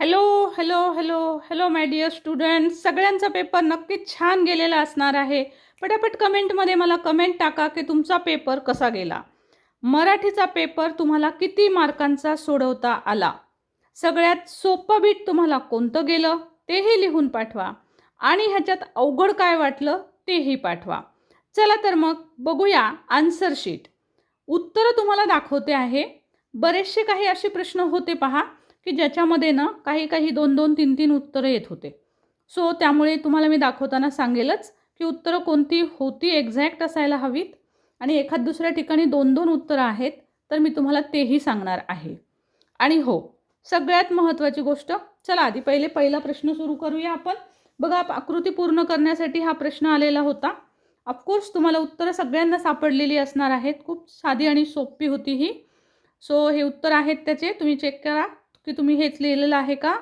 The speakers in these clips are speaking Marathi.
Hello hello hello hello my dear student सगळ्यांचा पेपर नक्कीच छान गेलेला असणार आहे. पटापट कमेंटमध्ये मला कमेंट टाका की तुमचा पेपर कसा गेला. मराठीचा पेपर तुम्हाला किती मार्कांचा सोडवता आला? सगळ्यात सोपं बीट तुम्हाला कोणतं गेलं? तेही लिहून पाठवा. आणि ह्याच्यात अवघड काय वाटलं? तेही पाठवा. चला तर मग बघूया आन्सर शीट उत्तरं तुम्हाला दाखवते आहे. बरेचसे काही असे प्रश्न होते पहा. की ज्याच्यामध्ये ना काही काही दोन दोन तीन तीन उत्तरं येत होते. सो त्यामुळे तुम्हाला मी दाखवताना सांगेलच की उत्तरं कोणती होती एक्झॅक्ट असायला हवीत आणि एखाद दुसऱ्या ठिकाणी दोन दोन उत्तरं आहेत तर मी तुम्हाला तेही सांगणार आहे. आणि हो सगळ्यात महत्त्वाची गोष्ट चला आधी पहिले पहिला प्रश्न सुरू करूया आपण. बघा आप- आकृती पूर्ण करण्यासाठी हा प्रश्न आलेला होता. ऑफकोर्स तुम्हाला उत्तरं सगळ्यांना सापडलेली असणार आहेत. खूप साधी आणि सोपी होती ही. सो हे उत्तर आहेत त्याचे. तुम्ही चेक करा. की तुम्ही हेच लिहिलेलं आहे का?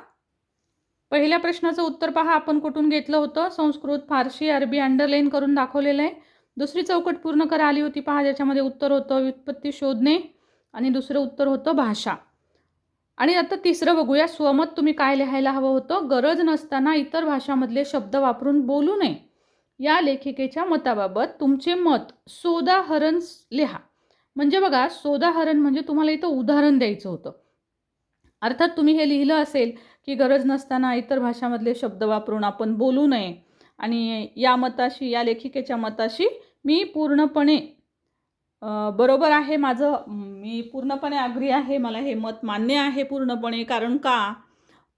पहिल्या प्रश्नाचं उत्तर पहा. आपण कुठून घेतलं होतं? संस्कृत फारशी अरबी अंडरलाईन करून दाखवलेलं आहे. दुसरी चौकट पूर्ण करा. आली होती पहा. ज्याच्यामध्ये उत्तर होतं व्युत्पत्ती शोधणे आणि दुसरं उत्तर होतं भाषा. आणि आता तिसरं बघूया. स्वमत तुम्ही काय लिहायला हवं होतं? गरज नसताना इतर भाषामधले शब्द वापरून बोलू नये. या लेखिकेच्या मताबाबत तुमचे मत सोदाहरण लिहा. म्हणजे बघा सोदाहरण म्हणजे तुम्हाला इथं उदाहरण द्यायचं होतं. अर्थात तुम्ही हे लिहिलं असेल की गरज नसताना इतर भाषामधले शब्द वापरून आपण बोलू नये. आणि या मताशी या लेखिकेच्या मताशी मी पूर्णपणे बरोबर आहे माझं मी पूर्णपणे आग्री आहे मला हे मत मान्य आहे पूर्णपणे. कारण का?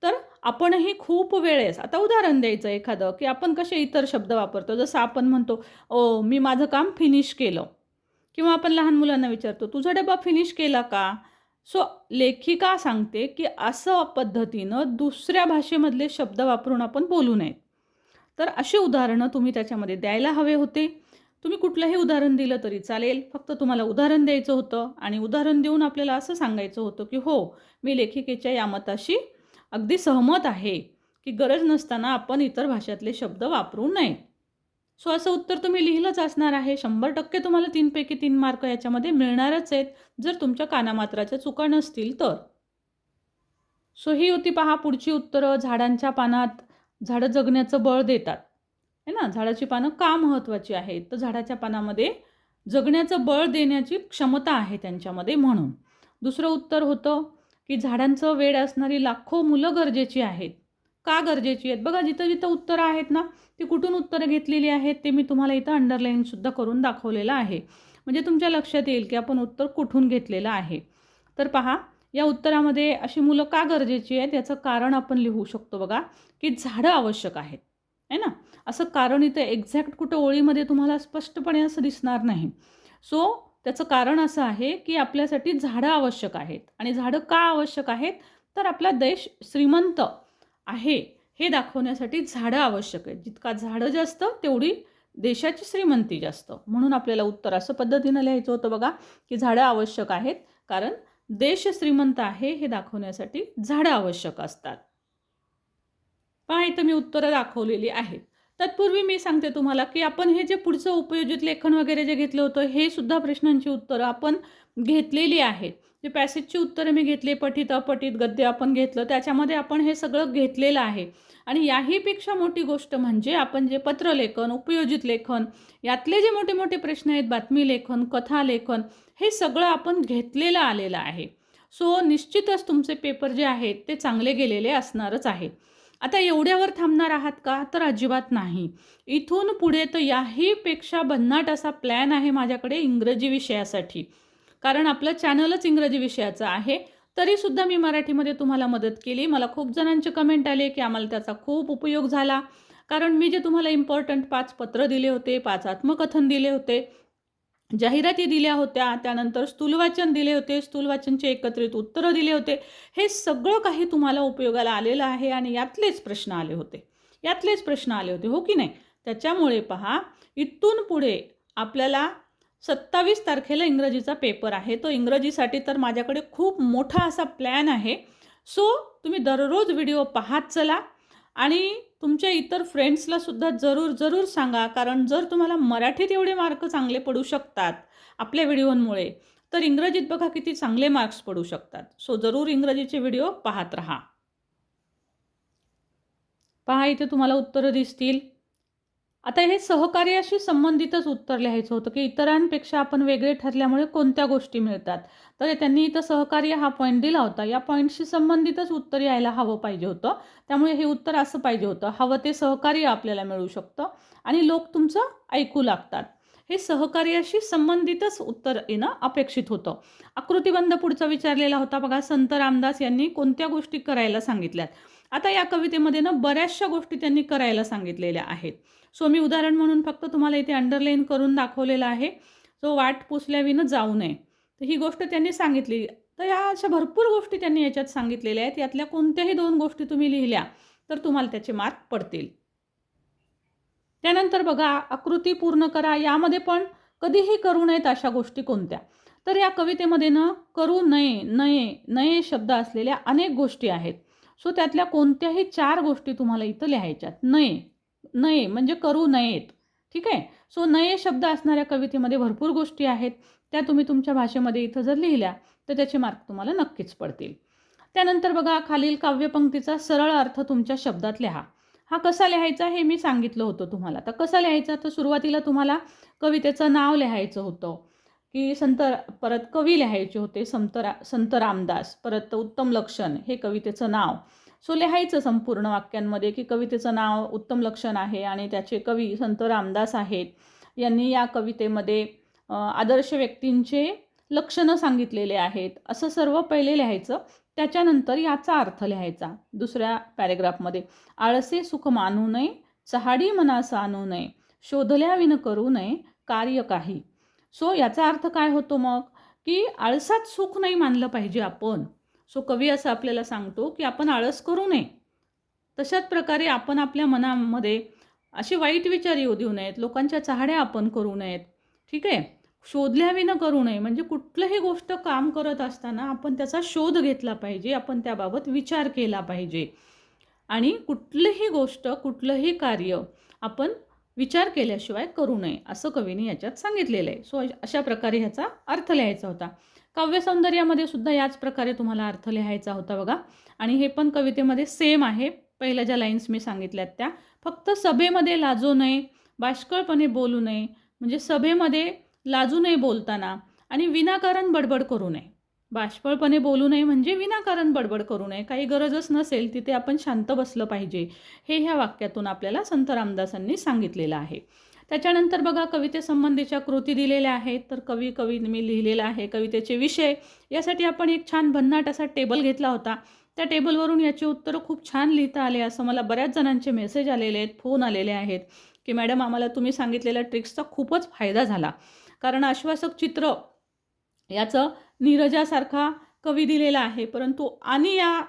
तर आपणही खूप वेळेस आता उदाहरण द्यायचं एखादं की आपण कसे इतर शब्द वापरतो. जसं आपण म्हणतो ओ मी माझं काम फिनिश केलं. किंवा आपण लहान मुलांना विचारतो तुझा डबा फिनिश केला का? सो लेखिका सांगते की असं पद्धतीनं दुसऱ्या भाषेमधले शब्द वापरून आपण बोलू नयेत तर अशी उदाहरणं तुम्ही त्याच्यामध्ये द्यायला हवे होते. तुम्ही कुठलंही उदाहरण दिलं तरी चालेल. फक्त तुम्हाला उदाहरण द्यायचं होतं आणि उदाहरण देऊन आपल्याला असं सांगायचं होतं की हो मी लेखिकेच्या या मताशी अगदी सहमत आहे की गरज नसताना आपण इतर भाषेतले शब्द वापरू नये. सो असं उत्तर तुम्ही लिहिलंच असणार आहे. शंभर टक्के तुम्हाला तीनपैकी तीन मार्क याच्यामध्ये मिळणारच आहेत जर तुमच्या कानामात्राच्या चुका नसतील तर. सो ही होती पहा पुढची उत्तरं. झाडांच्या पानात झाडं जगण्याचं बळ देतात. है ना? झाडाची पानं का महत्त्वाची आहेत? तर झाडाच्या पानामध्ये जगण्याचं बळ देण्याची क्षमता आहे त्यांच्यामध्ये म्हणून. दुसरं उत्तर होतं की झाडांचं वेड असणारी लाखो मुलं गरजेची आहेत. का गरजेची आहेत? बघा जिथं जिथं उत्तरं आहेत ना ती कुठून उत्तरं घेतलेली आहेत ते मी तुम्हाला इथं अंडरलाईनसुद्धा करून दाखवलेलं आहे. म्हणजे तुमच्या लक्षात येईल की आपण उत्तर कुठून घेतलेलं आहे? तर पहा या उत्तरामध्ये अशी मुलं का गरजेची आहेत? याचं कारण आपण लिहू शकतो बघा की झाडं आवश्यक आहेत. आहे ना? असं कारण इथं एक्झॅक्ट कुठं ओळीमध्ये तुम्हाला स्पष्टपणे असं दिसणार नाही. सो त्याचं कारण असं आहे की आपल्यासाठी झाडं आवश्यक आहेत. आणि झाडं का आवश्यक आहेत? तर आपला देश श्रीमंत आहे. हे दाखवण्यासाठी झाडं आवश्यक आहेत. जितका झाडं जास्त तेवढी देशाची श्रीमंती जास्त. म्हणून आपल्याला उत्तर असं पद्धतीनं लिहायचं होतं बघा की झाडं आवश्यक आहेत. कारण देश श्रीमंत आहे हे दाखवण्यासाठी झाडं आवश्यक असतात. पहा इथं मी उत्तरं दाखवलेली आहेत. तत्पूर्वी मी सांगते तुम्हाला की आपण हे जे पुढचं उपयोजित लेखन वगैरे जे घेतलं होतं हे सुद्धा प्रश्नांची उत्तरं आपण घेतलेली आहेत. जे पॅसेजची उत्तरं मी घेतली पठित अपठित गद्य आपण घेतलं त्याच्यामध्ये आपण हे सगळं घेतलेलं आहे. आणि याहीपेक्षा मोठी गोष्ट म्हणजे आपण जे पत्रलेखन उपयोजित लेखन यातले जे मोठे मोठे प्रश्न आहेत बातमी लेखन कथा लेखन हे सगळं आपण घेतलेलं आलेलं आहे. सो निश्चितच तुमचे पेपर जे आहेत ते चांगले गेलेले असणारच आहेत. आता एवढ्यावर थांबणार आहात का? तर अजिबात नाही. इथून पुढे तर याहीपेक्षा भन्नाट असा प्लॅन आहे माझ्याकडे इंग्रजी विषयासाठी. कारण आपलं चॅनलच इंग्रजी विषयाचं आहे. तरीसुद्धा मी मराठीमध्ये तुम्हाला मदत केली. मला खूप जणांचे कमेंट आले की आम्हाला त्याचा खूप उपयोग झाला. कारण मी जे तुम्हाला इम्पॉर्टंट पाच पत्र दिले होते पाच आत्मकथन दिले होते जाहिराती दिल्या होत्या त्यानंतर स्थूलवाचन दिले होते स्थूलवाचनचे एकत्रित उत्तरं दिले होते. हे सगळं काही तुम्हाला उपयोगाला आलेलं आहे आणि यातलेच प्रश्न आले होते. यातलेच प्रश्न आले होते हो की नाही? त्याच्यामुळे पहा इथून पुढे आपल्याला सत्तावीस तारखेला इंग्रजीचा पेपर आहे. तो इंग्रजीसाठी तर माझ्याकडे खूप मोठा असा प्लॅन आहे. सो तुम्ही दररोज व्हिडिओ पाहत चला. आणि तुमच्या इतर फ्रेंड्सला सुद्धा जरूर जरूर सांगा. कारण जर तुम्हाला मराठीत एवढे मार्क चांगले पडू शकतात आपल्या व्हिडिओंमुळे तर इंग्रजीत बघा किती चांगले मार्क्स पडू शकतात. सो जरूर इंग्रजीचे व्हिडिओ पाहत राहा. पहा इथे तुम्हाला उत्तरं दिसतील. आता हे सहकार्याशी संबंधितच उत्तर लिहायचं होतं की इतरांपेक्षा आपण वेगळे ठरल्यामुळे कोणत्या गोष्टी मिळतात? तर त्यांनी इथं सहकार्य हा पॉईंट दिला होता. या पॉईंटशी संबंधितच उत्तर यायला हवं पाहिजे होतं. त्यामुळे हे उत्तर असं पाहिजे होतं. हवं ते सहकार्य आपल्याला मिळू शकतं आणि लोक तुमचं ऐकू लागतात. हे सहकार्याशी संबंधितच उत्तर येणं अपेक्षित होतं. आकृतिबंध पुढचा विचारलेला होता बघा. संत रामदास यांनी कोणत्या गोष्टी करायला सांगितल्यात? आता या कवितेमध्ये ना बऱ्याचशा गोष्टी त्यांनी करायला सांगितलेल्या आहेत. सो मी उदाहरण म्हणून फक्त तुम्हाला इथे अंडरलाईन करून दाखवलेलं आहे. सो वाट पुसल्याविनं जाऊ नये. तर ही गोष्ट त्यांनी सांगितली. तर या अशा भरपूर गोष्टी त्यांनी याच्यात सांगितलेल्या आहेत. यातल्या कोणत्याही दोन गोष्टी तुम्ही लिहिल्या तर तुम्हाला त्याचे मार्क पडतील. त्यानंतर बघा आकृती पूर्ण करा. यामध्ये पण कधीही करू नयेत अशा गोष्टी कोणत्या. तर या कवितेमध्ये ना करू नये नये नये शब्द असलेल्या अनेक गोष्टी आहेत. सो त्यातल्या कोणत्याही चार गोष्टी तुम्हाला इथं लिहायच्यात. नये. नये म्हणजे करू नयेत. ठीक आहे? सो नये शब्द असणाऱ्या कवितेमध्ये भरपूर गोष्टी आहेत. त्या तुम्ही तुमच्या भाषेमध्ये इथं जर लिहिल्या तर त्याचे मार्क तुम्हाला नक्कीच पडतील. त्यानंतर बघा खालील काव्यपंक्तीचा सरळ अर्थ तुमच्या शब्दात लिहा. हा कसा लिहायचा हे मी सांगितलं होतं तुम्हाला. तर कसा लिहायचा? तर सुरुवातीला तुम्हाला कवितेचं नाव लिहायचं होतं. की संत परत कवी लिहायचे होते संत रा संत रामदास परत उत्तम लक्षण हे कवितेचं नाव. सो लिहायचं संपूर्ण वाक्यांमध्ये की कवितेचं नाव उत्तम लक्षण आहे आणि त्याचे कवी संत रामदास आहेत. यांनी या कवितेमध्ये आदर्श व्यक्तींचे लक्षणं सांगितलेले आहेत. असं सर्व पहिले लिहायचं त्याच्यानंतर याचा अर्थ लिहायचा दुसऱ्या पॅरेग्राफमध्ये. आळसे सुख मानू नये चहाडी मनास आणू नये शोधल्याविन करू नये कार्य काही. सो याचा अर्थ काय होतो मग? की आळसात सुख नाही मानलं पाहिजे आपण. सो कवी असं आपल्याला सांगतो की आपण आळस करू नये. तशाच प्रकारे आपण आपल्या मनामध्ये असे वाईट विचार येऊ देऊ नयेत. लोकांच्या चाहड्या आपण करू नयेत. ठीक आहे? शोधल्याविनं करू नये. म्हणजे कुठलंही गोष्ट काम करत असताना आपण त्याचा शोध घेतला पाहिजे. आपण त्याबाबत विचार केला पाहिजे. आणि कुठलीही गोष्ट कुठलंही कार्य आपण विचार केल्याशिवाय करू नये असं कवीने याच्यात सांगितलेलं आहे. सो अशा प्रकारे ह्याचा अर्थ लिहायचा होता. काव्यसौंदर्यामध्ये सुद्धा याच प्रकारे तुम्हाला अर्थ लिहायचा होता बघा. आणि हे पण कवितेमध्ये सेम आहे. पहिल्या ज्या लाईन्स मी सांगितल्यात त्या. फक्त सभेमध्ये लाजू नये बाष्कळपणे बोलू नये. म्हणजे सभेमध्ये लाजू नये बोलताना आणि विनाकारण बडबड करू नये. बाष्पळपणे बोलू नये म्हणजे विनाकारण बडबड करू नये. काही गरजच नसेल तिथे आपण शांत बसलं पाहिजे. हे ह्या वाक्यातून आपल्याला संत रामदासांनी सांगितलेलं आहे. त्याच्यानंतर बघा कवितेसंबंधीच्या कृती दिलेल्या आहेत. तर कवी कवी मी लिहिलेला आहे कवितेचे विषय. यासाठी आपण एक छान भन्नाट असा टेबल घेतला होता. त्या टेबलवरून याची उत्तरं खूप छान लिहिता आले. असं मला बऱ्याच जणांचे मेसेज आलेले आहेत फोन आलेले आहेत की मॅडम आम्हाला तुम्ही सांगितलेल्या ट्रिक्सचा खूपच फायदा झाला. कारण आश्वासक चित्र याचं नीरजासारखा कवी दिलेला आहे. परंतु आणि या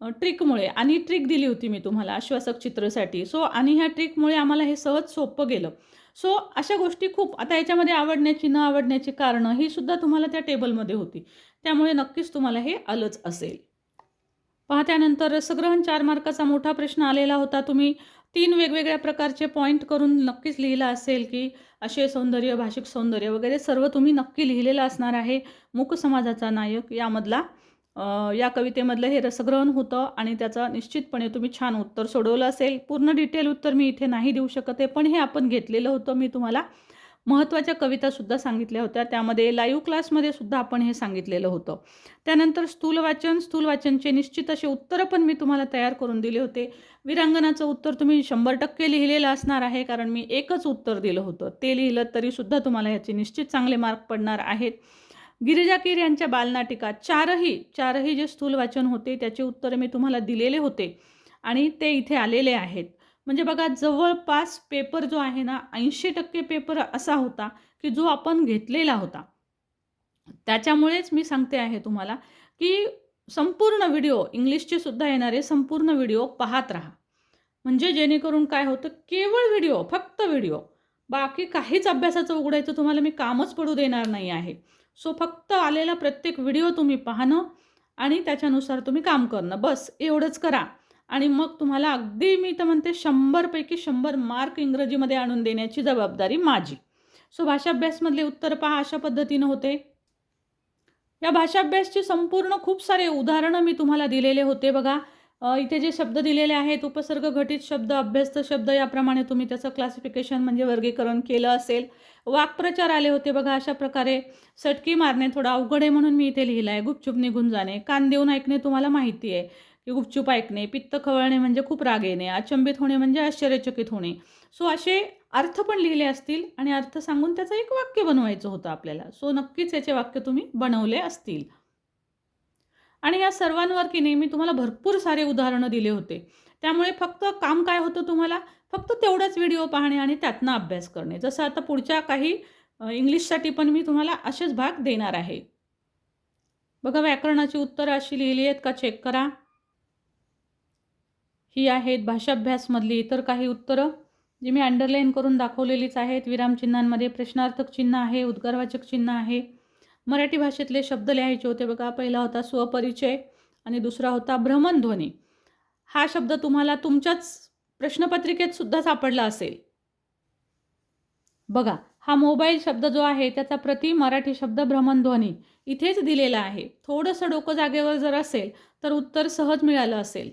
ट्रिकमुळे आणि ट्रिक दिली होती मी तुम्हाला आश्वासक चित्रसाठी. सो आणि ह्या ट्रिकमुळे आम्हाला हे सहज सोपं गेलं. सो अशा गोष्टी खूप आता याच्यामध्ये आवडण्याची न आवडण्याची कारणं ही सुद्धा तुम्हाला त्या टेबलमध्ये होती. त्यामुळे नक्कीच तुम्हाला हे आलंच असेल. पहा त्यानंतर रसग्रहण चार मार्काचा मोठा प्रश्न आलेला होता. तुम्ही तीन वेगवेगळ्या प्रकारचे पॉईंट करून नक्कीच लिहिलं असेल की असे सौंदर्य भाषिक सौंदर्य वगैरे सर्व तुम्ही नक्की लिहिलेलं असणार आहे. मूक समाजाचा नायक यामधला या कवितेमधलं हे रसग्रहण होतं आणि त्याचं निश्चितपणे तुम्ही छान उत्तर सोडवलं असेल. पूर्ण डिटेल उत्तर मी इथे नाही देऊ शकत आहे पण हे आपण घेतलेलं होतं. मी तुम्हाला महत्त्वाच्या कवितासुद्धा सांगितल्या होत्या. त्यामध्ये लाईव्ह क्लासमध्ये सुद्धा आपण हे सांगितलेलं होतं. त्यानंतर स्थूल वाचन स्थूल वाचनचे निश्चित असे उत्तरं पण मी तुम्हाला तयार करून दिले होते. विरांगणाचं उत्तर तुम्ही शंभर टक्के लिहिलेलं असणार आहे कारण मी एकच उत्तर दिलं होतं. ते लिहिलं तरीसुद्धा तुम्हाला ह्याचे निश्चित चांगले मार्क पडणार आहेत. गिरिजाकीर यांच्या बालनाटिका चारही चारही जे स्थूल वाचन होते त्याचे उत्तरं मी तुम्हाला दिलेले होते. आणि ते इथे आलेले आहेत. म्हणजे बघा जवळपास पेपर जो आहे ना ऐंशी टक्के पेपर असा होता की जो आपण घेतलेला होता. त्याच्यामुळेच मी सांगते आहे तुम्हाला की संपूर्ण व्हिडिओ इंग्लिशचे सुद्धा येणारे संपूर्ण व्हिडिओ पाहत राहा. म्हणजे जेणेकरून काय होतं केवळ व्हिडिओ फक्त व्हिडिओ बाकी काहीच अभ्यासाचं उघडायचं तुम्हाला मी कामच पडू देणार नाही आहे. सो फक्त आलेला प्रत्येक व्हिडिओ तुम्ही पाहणं आणि त्याच्यानुसार तुम्ही काम करणं. बस एवढंच करा. आणि मग तुम्हाला अगदी मी तर म्हणते शंभरपैकी शंभर मार्क इंग्रजीमध्ये आणून देण्याची जबाबदारी माझी. सो भाषाभ्यासमधले उत्तर पहा अशा पद्धतीनं होते. या भाषाभ्यासची संपूर्ण खूप सारे उदाहरणं मी तुम्हाला दिलेले होते बघा. इथे जे शब्द दिलेले आहेत उपसर्ग घटित शब्द अभ्यस्त शब्द याप्रमाणे तुम्ही त्याचं क्लासिफिकेशन म्हणजे वर्गीकरण केलं असेल. वाक्प्रचार आले होते बघा अशा प्रकारे सटकी मारणे थोडं अवघड आहे म्हणून मी इथे लिहिलं आहे गुपचूप निघून जाणे. कान देऊन ऐकणे तुम्हाला माहिती आहे. की गुपचूप ऐकणे पित्त खवळणे म्हणजे खूप राग येणे अचंबित होणे म्हणजे आश्चर्यचकित होणे. सो असे अर्थ पण लिहिले असतील आणि अर्थ सांगून त्याचं एक वाक्य बनवायचं होतं आपल्याला. सो नक्कीच याचे वाक्य तुम्ही बनवले असतील. आणि या सर्वांवर की नाही मी तुम्हाला भरपूर सारे उदाहरणं दिले होते. त्यामुळे फक्त काम काय होतं तुम्हाला? फक्त तेवढाच व्हिडिओ पाहणे आणि त्यातनं अभ्यास करणे. जसं आता पुढच्या काही इंग्लिशसाठी पण मी तुम्हाला असेच भाग देणार आहे. बघा व्याकरणाची उत्तरं अशी लिहिली आहेत का? चेक करा. ही आहेत भाषाभ्यासमधली. इतर काही उत्तरं? जी मी अंडरलाईन करून दाखवलेलीच आहेत. विरामचिन्हांमध्ये प्रश्नार्थक चिन्ह आहे उद्गारवाचक चिन्ह आहे. मराठी भाषेतले शब्द लिहायचे होते बघा. पहिला होता स्वपरिचय आणि दुसरा होता भ्रमणध्वनी हा शब्द तुम्हाला तुमच्याच प्रश्नपत्रिकेत सुद्धा सापडला असेल. बघा हा मोबाईल शब्द जो आहे त्याचा प्रति मराठी शब्द भ्रमणध्वनी इथेच दिलेला आहे. थोडंसं डोकं जागेवर जर असेल तर उत्तर सहज मिळालं असेल.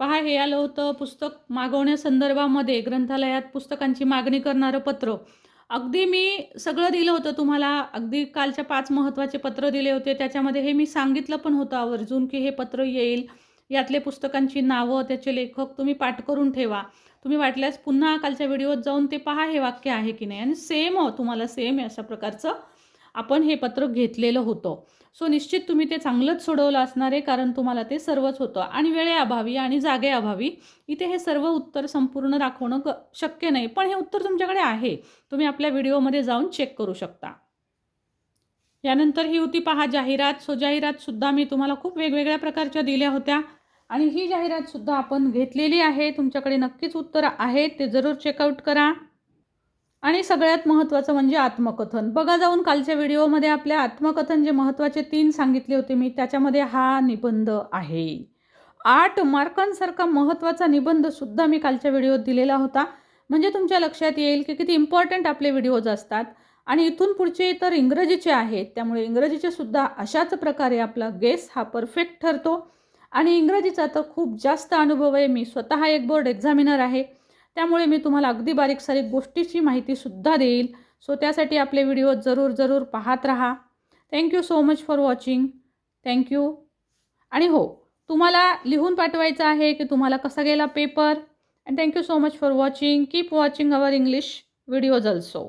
पहा हे आलं होतं पुस्तक मागवण्यासंदर्भामध्ये ग्रंथालयात पुस्तकांची मागणी करणारं पत्र. अगदी मी सगळं दिलं होतं तुम्हाला अगदी कालच्या पाच महत्त्वाचे पत्र दिले होते त्याच्यामध्ये हे मी सांगितलं पण होतं आवर्जून की हे पत्र येईल. यातले पुस्तकांची नावं त्याचे लेखक तुम्ही पाठ करून ठेवा. तुम्ही वाटल्यास पुन्हा कालच्या व्हिडिओत जाऊन ते पहा हे वाक्य आहे की नाही. आणि सेम हो, तुम्हाला सेम अशा प्रकारचं आपण हे पत्रक घेतलेलं होतं. सो निश्चित तुम्ही ते चांगलंच सोडवलं असणार आहे कारण तुम्हाला ते सर्वच होतं. आणि वेळेअभावी आणि जागेअभावी इथे हे सर्व उत्तर संपूर्ण दाखवणं ग शक्य नाही. पण हे उत्तर तुमच्याकडे आहे. तुम्ही आपल्या व्हिडिओमध्ये जाऊन चेक करू शकता. यानंतर ही होती पहा जाहिरात. सो जाहिरातसुद्धा मी तुम्हाला खूप वेगवेगळ्या प्रकारच्या दिल्या होत्या. आणि ही जाहिरातसुद्धा आपण घेतलेली आहे. तुमच्याकडे नक्कीच उत्तरं आहेत ते जरूर चेकआउट करा. आणि सगळ्यात महत्त्वाचं म्हणजे आत्मकथन. बघा जाऊन कालच्या व्हिडिओमध्ये आपल्या आत्मकथन जे महत्त्वाचे तीन सांगितले होते मी त्याच्यामध्ये हा निबंध आहे. आठ मार्कांसारखा महत्त्वाचा निबंधसुद्धा मी कालच्या व्हिडिओत दिलेला होता. म्हणजे तुमच्या लक्षात येईल की किती इम्पॉर्टंट आपले व्हिडिओज असतात. आणि इथून पुढचे तर इंग्रजीचे आहेत. त्यामुळे इंग्रजीचे सुद्धा अशाच प्रकारे आपला गेस हा परफेक्ट ठरतो. आणि इंग्रजीचा तर खूप जास्त अनुभव आहे. मी स्वतः एक बोर्ड एक्झामिनर आहे. त्यामुळे मी तुम्हाला अगदी बारीक सारीक गोष्टीची माहितीसुद्धा देईल. सो त्यासाठी आपले व्हिडिओ जरूर जरूर पाहत राहा. Thank you so much for watching thank you आणि हो तुम्हाला लिहून पाठवायचं आहे की तुम्हाला कसा गेला paper and thank you so much for watching keep watching our English videos also